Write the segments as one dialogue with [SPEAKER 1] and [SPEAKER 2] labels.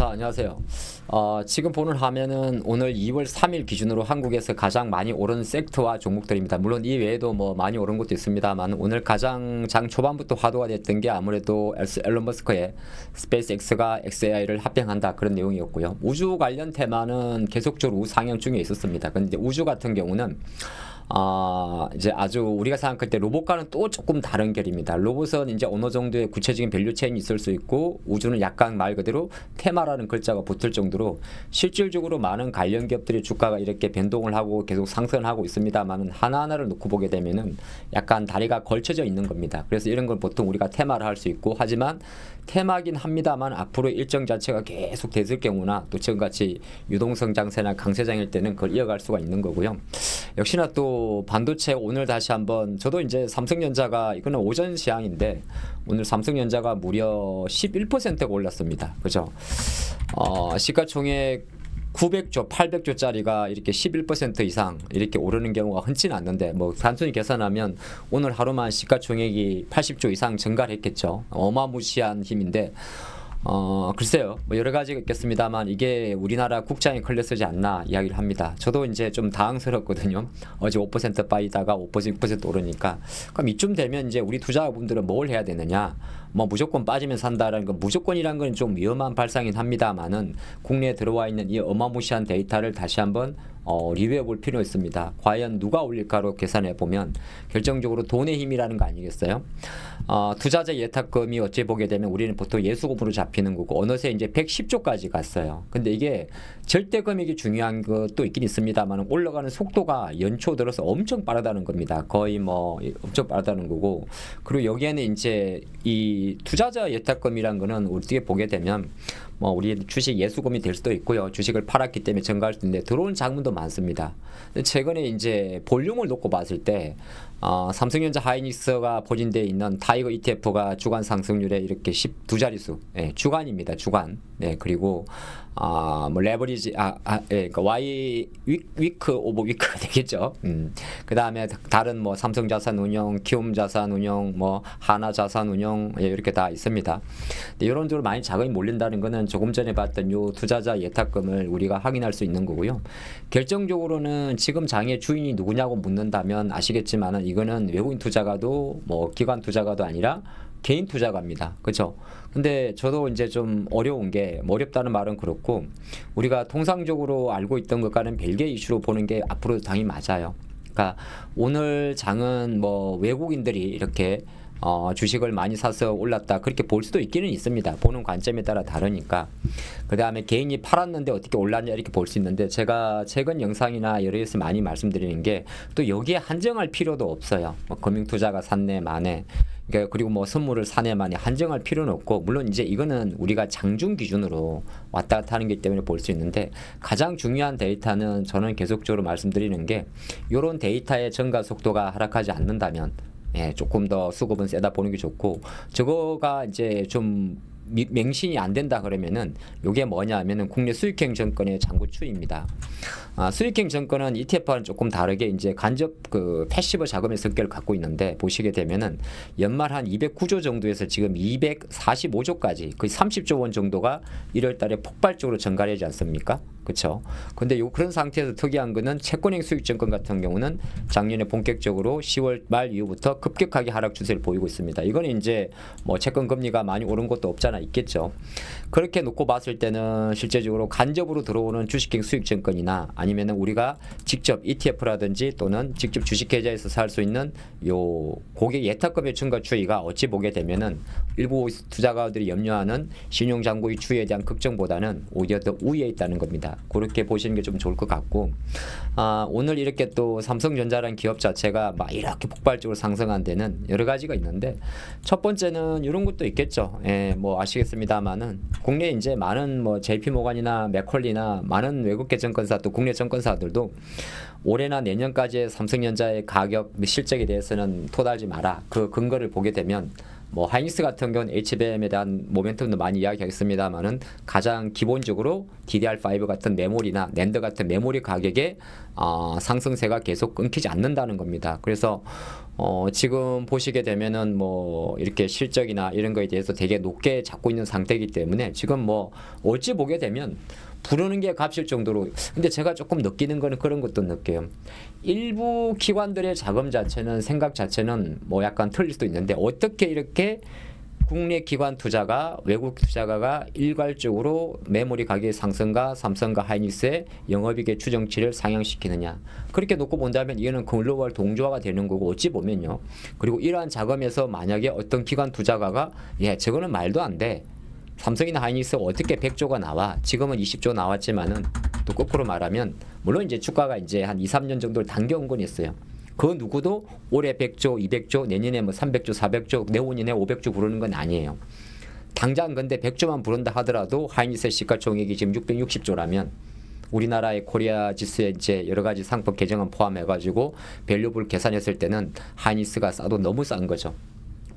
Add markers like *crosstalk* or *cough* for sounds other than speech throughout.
[SPEAKER 1] 자, 안녕하세요. 어, 지금 보는 화면은 오늘 2월 3일 기준으로 한국에서 가장 많이 오른 섹터와 종목들입니다. 물론 이 외에도 뭐 많이 오른 것도 있습니다만 오늘 가장 장 초반부터 화두가 됐던 게 아무래도 앨런 머스크의 스페이스X가 XAI를 합병한다 그런 내용이었고요. 우주 관련 테마는 계속적으로 우상향 중에 있었습니다. 근데 우주 같은 경우는 아, 이제 아주 우리가 생각할 때 로봇과는 또 조금 다른 결입니다. 로봇은 이제 어느 정도의 구체적인 밸류 체인이 있을 수 있고 우주는 약간 말 그대로 테마라는 글자가 붙을 정도로 실질적으로 많은 관련 기업들이 주가가 이렇게 변동을 하고 계속 상승을 하고 있습니다만은 하나하나를 놓고 보게 되면은 약간 다리가 걸쳐져 있는 겁니다. 그래서 이런 걸 보통 우리가 테마를 할 수 있고 하지만 테마긴 합니다만 앞으로 일정 자체가 계속 됐을 경우나 또 지금같이 유동성 장세나 강세 장일 때는 그걸 이어갈 수가 있는 거고요. 역시나 또 반도체 오늘 다시 한번 저도 이제 삼성전자가 이거는 오전 시향인데 오늘 삼성전자가 무려 11%가 올랐습니다. 그죠? 어, 시가총액 900조, 800조짜리가 이렇게 11% 이상 이렇게 오르는 경우가 흔치는 않는데 뭐 단순히 계산하면 오늘 하루만 시가총액이 80조 이상 증가를 했겠죠. 어마무시한 힘인데 어 글쎄요 뭐 여러 가지가 있겠습니다만 이게 우리나라 국장에 걸렸지 않나 이야기를 합니다. 저도 이제 좀 당황스럽거든요. 어제 5% 빠지다가 5% 6% 오르니까 그럼 이쯤 되면 이제 우리 투자자분들은 뭘 해야 되느냐? 뭐 무조건 빠지면 산다라는 건 무조건이란 건 좀 위험한 발상이긴 합니다만은 국내에 들어와 있는 이 어마무시한 데이터를 다시 한번 어, 리뷰해 볼 필요 있습니다. 과연 누가 올릴까로 계산해 보면 결정적으로 돈의 힘이라는 거 아니겠어요? 어, 투자자 예탁금이 어찌 보게 되면 우리는 보통 예수금으로 잡히는 거고 어느새 이제 110조까지 갔어요. 근데 이게 절대 금액이 중요한 것도 있긴 있습니다만 올라가는 속도가 연초 들어서 엄청 빠르다는 겁니다. 거의 뭐 엄청 빠르다는 거고 그리고 여기에는 이제 이 투자자 예탁금이란 거는 어떻게 보게 되면 뭐 우리 주식 예수금이 될 수도 있고요. 주식을 팔았기 때문에 증가할 수 있는데 들어온 자금도 많습니다. 최근에 이제 볼륨을 놓고 봤을 때 어, 삼성전자 하이닉스가 포진되어 있는 타이거 ETF가 주간 상승률에 이렇게 12 자릿수, 예, 주간입니다. 주간. 네, 그리고 아, 뭐 레버리지 아, 아 예, 그러니까 Y 위, 위크 오버 위크가 *laughs* 되겠죠. 음. 그다음에 다른 뭐 삼성 자산 운용, 키움 자산 운용, 뭐 하나 자산 운용 예, 이렇게 다 있습니다. 이런 쪽으로 많이 자금이 몰린다는 거는 조금 전에 봤던 요 투자자 예탁금을 우리가 확인할 수 있는 거고요. 결정적으로는 지금 장의 주인이 누구냐고 묻는다면 아시겠지만은 이거는 외국인 투자가도 뭐 기관 투자가도 아니라 개인 투자가입니다. 그렇죠? 근데 저도 이제 좀 어려운 게뭐 어렵다는 말은 그렇고 우리가 통상적으로 알고 있던 것과는 별개의 이슈로 보는 게 앞으로 당연히 맞아요. 그러니까 오늘 장은 뭐 외국인들이 이렇게 어, 주식을 많이 사서 올랐다 그렇게 볼 수도 있기는 있습니다. 보는 관점에 따라 다르니까. 그 다음에 개인이 팔았는데 어떻게 올랐냐 이렇게 볼 수 있는데 제가 최근 영상이나 여러 에서 많이 말씀드리는 게 또 여기에 한정할 필요도 없어요. 뭐 금융투자가 마네. 그러니까 그리고 뭐 선물을 사네 마네 한정할 필요는 없고 물론 이제 이거는 우리가 장중 기준으로 왔다 갔다 하는 기 때문에 볼 수 있는데 가장 중요한 데이터는 저는 계속적으로 말씀드리는 게 이런 데이터의 증가 속도가 하락하지 않는다면 예, 조금 더 수급은 세다 보는 게 좋고 저거가 이제 좀 미- 맹신이 안 된다 그러면은 요게 뭐냐 하면은 국내 수익형 정권의 장구추입니다. 아, 수익형 정권은 ETF와는 조금 다르게 이제 간접 그 패시브 자금의 성격을 갖고 있는데 보시게 되면은 연말 한 209조 정도에서 지금 245조까지 거의 30조 원 정도가 1월 달에 폭발적으로 증가하지 않습니까? 그렇죠. 근데 요 그런 상태에서 특이한 거는 채권형 수익 정권 같은 경우는 작년에 본격적으로 10월 말 이후부터 급격하게 하락 추세를 보이고 있습니다. 이거는 이제 뭐 채권 금리가 많이 오른 것도 없잖아 있겠죠. 그렇게 놓고 봤을 때는 실제적으로 간접으로 들어오는 주식형 수익 정권이나 아니면은 우리가 직접 ETF라든지 또는 직접 주식 계좌에서 살 수 있는 요 고객 예탁금의 증가 추이가 어찌 보게 되면은 일부 투자가들이 염려하는 신용 잔고의 추이에 대한 걱정보다는 오히려 더 우위에 있다는 겁니다. 그렇게 보시는 게 좀 좋을 것 같고 아, 오늘 이렇게 또 삼성전자라는 기업 자체가 막 이렇게 폭발적으로 상승한 데는 여러 가지가 있는데 첫 번째는 이런 것도 있겠죠. 예, 뭐 아시겠습니다만은 국내 이제 많은 뭐 JP 모간이나 맥컬리나 많은 외국계 증권사 또 국내 증권사들도 올해나 내년까지의 삼성전자의 가격 및 실적에 대해서는 토달지 마라. 그 근거를 보게 되면 뭐 하이닉스 같은 경우는 HBM에 대한 모멘텀도 많이 이야기하겠습니다만은 가장 기본적으로 DDR5 같은 메모리나 낸드 같은 메모리 가격의 어, 상승세가 계속 끊기지 않는다는 겁니다. 그래서 어, 지금 보시게 되면은 뭐 이렇게 실적이나 이런 거에 대해서 되게 높게 잡고 있는 상태이기 때문에 지금 뭐 어찌 보게 되면 부르는 게 값일 정도로 근데 제가 조금 느끼는 거는 그런 것도 느껴요. 일부 기관들의 자금 자체는 생각 자체는 뭐 약간 틀릴 수도 있는데 어떻게 이렇게 국내 기관 투자가 외국 투자가가 일괄적으로 메모리 가격 상승과 삼성과 하이닉스의 영업이익의 추정치를 상향시키느냐. 그렇게 놓고 본다면 이거는 글로벌 동조화가 되는 거고 어찌 보면요. 그리고 이러한 자금에서 만약에 어떤 기관 투자가가 예 저거는 말도 안 돼. 삼성이나 하이닉스가 어떻게 100조가 나와? 지금은 20조 나왔지만은 또 거꾸로 말하면 물론 이제 주가가 이제 한 2, 3년 정도를 당겨온 건 있어요. 그 누구도 올해 100조, 200조, 내년에 뭐 300조, 400조, 내후년에 500조 부르는 건 아니에요. 당장 근데 100조만 부른다 하더라도 하이닉스 시가총액이 지금 660조라면 우리나라의 코리아 지수에 이제 여러 가지 상품 계정은 포함해 가지고 밸류블 계산했을 때는 하이닉스가 싸도 너무 싼 거죠.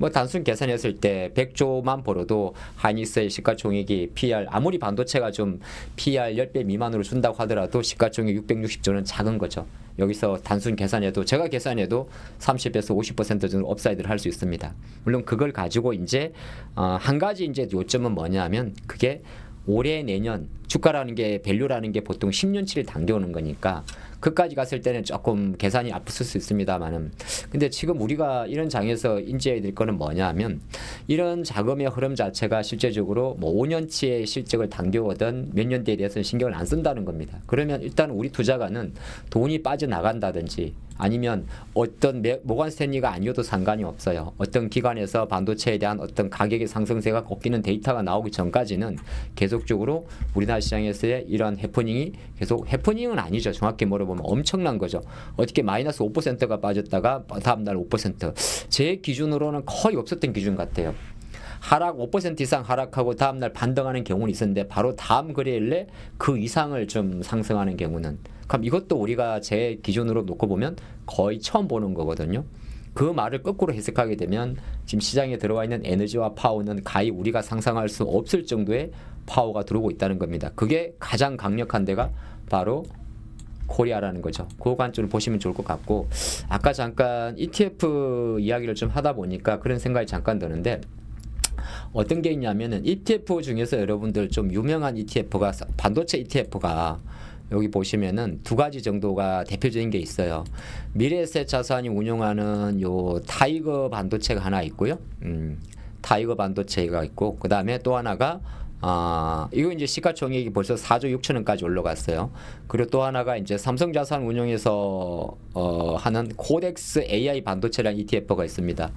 [SPEAKER 1] 뭐 단순 계산했을 때 100조만 벌어도 하이닉스의 시가총액이 PR 아무리 반도체가 좀 PR 10배 미만으로 준다고 하더라도 시가총액 660조는 작은 거죠. 여기서 단순 계산해도 제가 계산해도 30에서 50% 정도 업사이드를 할 수 있습니다. 물론 그걸 가지고 이제 어, 한 가지 이제 요점은 뭐냐면 그게 올해 내년 주가라는 게 밸류라는 게 보통 10년치를 당겨오는 거니까 그까지 갔을 때는 조금 계산이 아플 수 있습니다만은 근데 지금 우리가 이런 장에서 인지해야 될 거는 뭐냐면 이런 자금의 흐름 자체가 실제적으로 뭐 5년치의 실적을 당겨오던 몇 년대에 대해서는 신경을 안 쓴다는 겁니다. 그러면 일단 우리 투자가는 돈이 빠져나간다든지 아니면 어떤 매- 모건 스탠리가 아니어도 상관이 없어요. 어떤 기관에서 반도체에 대한 어떤 가격의 상승세가 꺾이는 데이터가 나오기 전까지는 계속적으로 우리나라 시장에서의 이런 해프닝이 계속 해프닝은 아니죠. 정확히 물어보면 엄청난 거죠. 어떻게 마이너스 5%가 빠졌다가 다음날 5%제 기준으로는 거의 없었던 기준 같아요. 하락 5% 이상 하락하고 다음날 반등하는 경우는 있었는데 바로 다음 거래일에 그 이상을 좀 상승하는 경우는 그럼 이것도 우리가 제 기준으로 놓고 보면 거의 처음 보는 거거든요. 그 말을 거꾸로 해석하게 되면 지금 시장에 들어와 있는 에너지와 파워는 가히 우리가 상상할 수 없을 정도의 파워가 들어오고 있다는 겁니다. 그게 가장 강력한 데가 바로 코리아라는 거죠. 그 관점을 보시면 좋을 것 같고 아까 잠깐 ETF 이야기를 좀 하다 보니까 그런 생각이 잠깐 드는데 어떤 게 있냐면은 ETF 중에서 여러분들 좀 유명한 ETF가 반도체 ETF가 여기 보시면은 두 가지 정도가 대표적인 게 있어요. 미래에셋 자산이 운영하는 요 타이거 반도체가 하나 있고요. 음, 타이거 반도체가 있고 그 다음에 또 하나가 아 이거 이제 시가총액이 벌써 4조 6천원까지 올라갔어요. 그리고 또 하나가 이제 삼성자산 운용에서 어, 하는 코덱스 AI 반도체라는 ETF가 있습니다.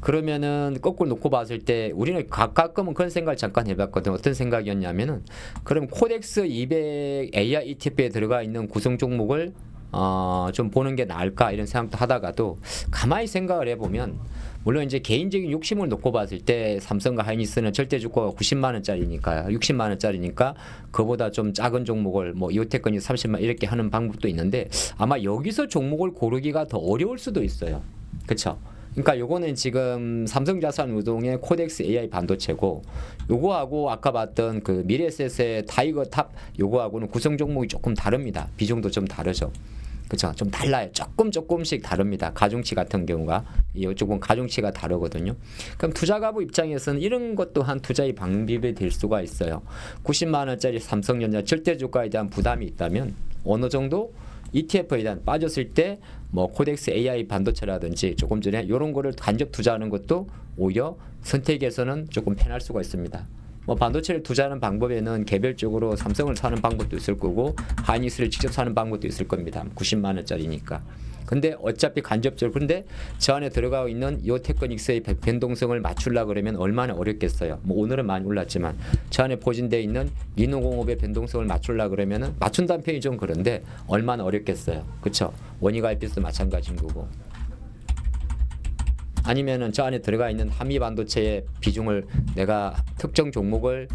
[SPEAKER 1] 그러면은 거꾸로 놓고 봤을 때 우리는 가- 가끔은 그런 생각을 잠깐 해봤거든. 어떤 생각이었냐면은 그럼 코덱스 200 AI ETF에 들어가 있는 구성 종목을 어, 좀 보는 게 나을까 이런 생각도 하다가도 가만히 생각을 해보면 물론 이제 개인적인 욕심을 놓고 봤을 때 삼성과 하이닉스는 절대 주가가 90만 원짜리니까 60만 원짜리니까 그보다 좀 작은 종목을 뭐 이오테크니 30만 이렇게 하는 방법도 있는데 아마 여기서 종목을 고르기가 더 어려울 수도 있어요. 그렇죠? 그러니까 요거는 지금 삼성자산 우동의 코덱스 AI 반도체고 요거하고 아까 봤던 그 미래에셋의 타이거 탑 요거하고는 구성 종목이 조금 다릅니다. 비중도 좀 다르죠. 그렇죠. 좀 달라요. 조금 조금씩 다릅니다. 가중치 같은 경우가 이쪽은 가중치가 다르거든요. 그럼 투자 가부 입장에서는 이런 것 또한 투자의 방법이 될 수가 있어요. 90만 원짜리 삼성전자 절대 주가에 대한 부담이 있다면 어느 정도 ETF에 대한 빠졌을 때 뭐 코덱스 AI 반도체라든지 조금 전에 이런 거를 간접 투자하는 것도 오히려 선택에서는 조금 편할 수가 있습니다. 뭐 반도체를 투자하는 방법에는 개별적으로 삼성을 사는 방법도 있을 거고 하이닉스를 직접 사는 방법도 있을 겁니다. 90만 원짜리니까. 근데 어차피 간접적으로 근데 저 안에 들어가 있는 요 테크닉스의 배- 변동성을 맞추려 그러면 얼마나 어렵겠어요. 뭐 오늘은 많이 올랐지만 저 안에 포진되어 있는 민호공업의 변동성을 맞추려 그러면은 맞춘다는 표현이 좀 그런데 얼마나 어렵겠어요. 그렇죠? 원이가입비도 마찬가지인 거고. 아니면은 저 안에 들어가 있는 한미 반도체의 비중을 내가 특정 종목을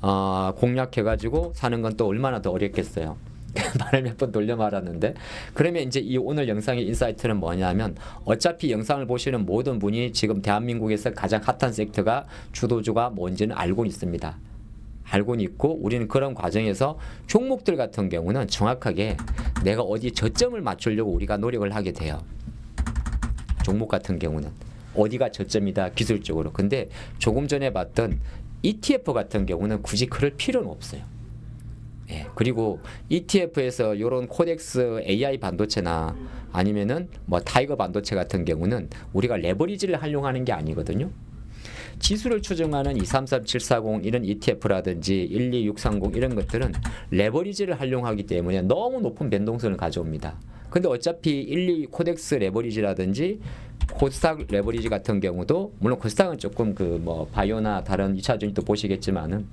[SPEAKER 1] 어, 공략해 가지고 사는 건 또 얼마나 더 어렵겠어요. *laughs* 말을 몇 번 돌려 말았는데 그러면 이제 이 오늘 영상의 인사이트는 뭐냐면 어차피 영상을 보시는 모든 분이 지금 대한민국에서 가장 핫한 섹터가 주도주가 뭔지는 알고 있습니다. 알고는 있고 우리는 그런 과정에서 종목들 같은 경우는 정확하게 내가 어디 저점을 맞추려고 우리가 노력을 하게 돼요. 종목 같은 경우는 어디가 저점이다 기술적으로. 근데 조금 전에 봤던 ETF 같은 경우는 굳이 그럴 필요는 없어요. 예, 그리고 ETF에서 이런 코덱스 AI 반도체나 아니면은 뭐 타이거 반도체 같은 경우는 우리가 레버리지를 활용하는 게 아니거든요. 지수를 추정하는 233740 이런 ETF라든지 12630 이런 것들은 레버리지를 활용하기 때문에 너무 높은 변동성을 가져옵니다. 근데 어차피 12 코덱스 레버리지라든지 코스닥 레버리지 같은 경우도 물론 코스닥은 조금 그 뭐 바이오나 다른 2차 전지 또 보시겠지만은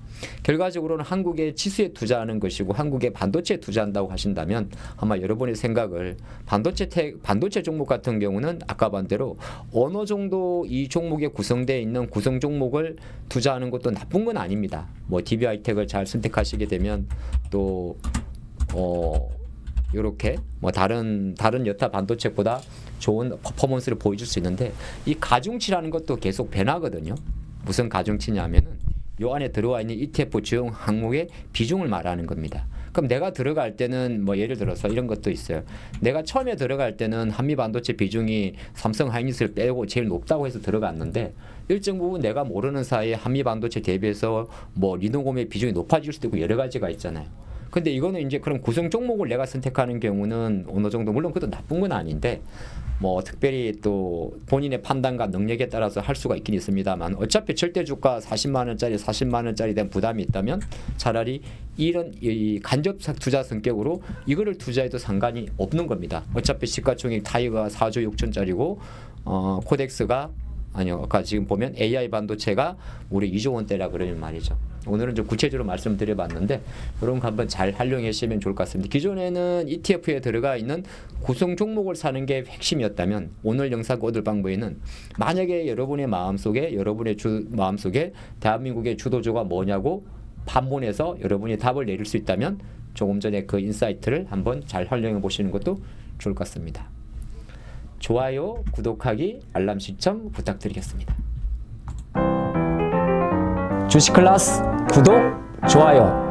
[SPEAKER 1] 결과적으로는 한국의 지수에 투자하는 것이고 한국의 반도체에 투자한다고 하신다면 아마 여러분의 생각을 반도체 태, 반도체 종목 같은 경우는 아까 반대로 어느 정도 이 종목에 구성되어 있는 구성 종목을 투자하는 것도 나쁜 건 아닙니다. 뭐 DB하이텍을 잘 선택하시게 되면 또 어. 이렇게 뭐 다른 다른 여타 반도체보다 좋은 퍼포먼스를 보여줄 수 있는데 이 가중치라는 것도 계속 변하거든요. 무슨 가중치냐면은 요 안에 들어와 있는 ETF 주용 항목의 비중을 말하는 겁니다. 그럼 내가 들어갈 때는 뭐 예를 들어서 이런 것도 있어요. 내가 처음에 들어갈 때는 한미 반도체 비중이 삼성 하이닉스를 빼고 제일 높다고 해서 들어갔는데 일정 부분 내가 모르는 사이에 한미 반도체 대비해서 뭐 리노곰의 비중이 높아질 수도 있고 여러 가지가 있잖아요. 근데 이거는 이제 그런 구성 종목을 내가 선택하는 경우는 어느 정도 물론 그것도 나쁜 건 아닌데 뭐 특별히 또 본인의 판단과 능력에 따라서 할 수가 있긴 있습니다만 어차피 절대 주가 40만 원짜리 40만 원짜리 된 부담이 있다면 차라리 이런 이 간접 투자 성격으로 이거를 투자해도 상관이 없는 겁니다. 어차피 시가총액 타이거가 4조 6천짜리고 어 코덱스가 아니요. 아까 지금 보면 AI 반도체가 우리 2조 원대라 그러는 말이죠. 오늘은 좀 구체적으로 말씀드려봤는데 거 한번 잘 활용하시면 좋을 것 같습니다. 기존에는 ETF에 들어가 있는 구성 종목을 사는 게 핵심이었다면 오늘 영상 얻을 방법에는 만약에 여러분의 마음속에 여러분의 주 마음속에 대한민국의 주도주가 뭐냐고 반문해서 여러분이 답을 내릴 수 있다면 조금 전에 그 인사이트를 한번 잘 활용해 보시는 것도 좋을 것 같습니다. 좋아요, 구독하기, 알람 신청 부탁드리겠습니다. 주식 클래스 구독, 좋아요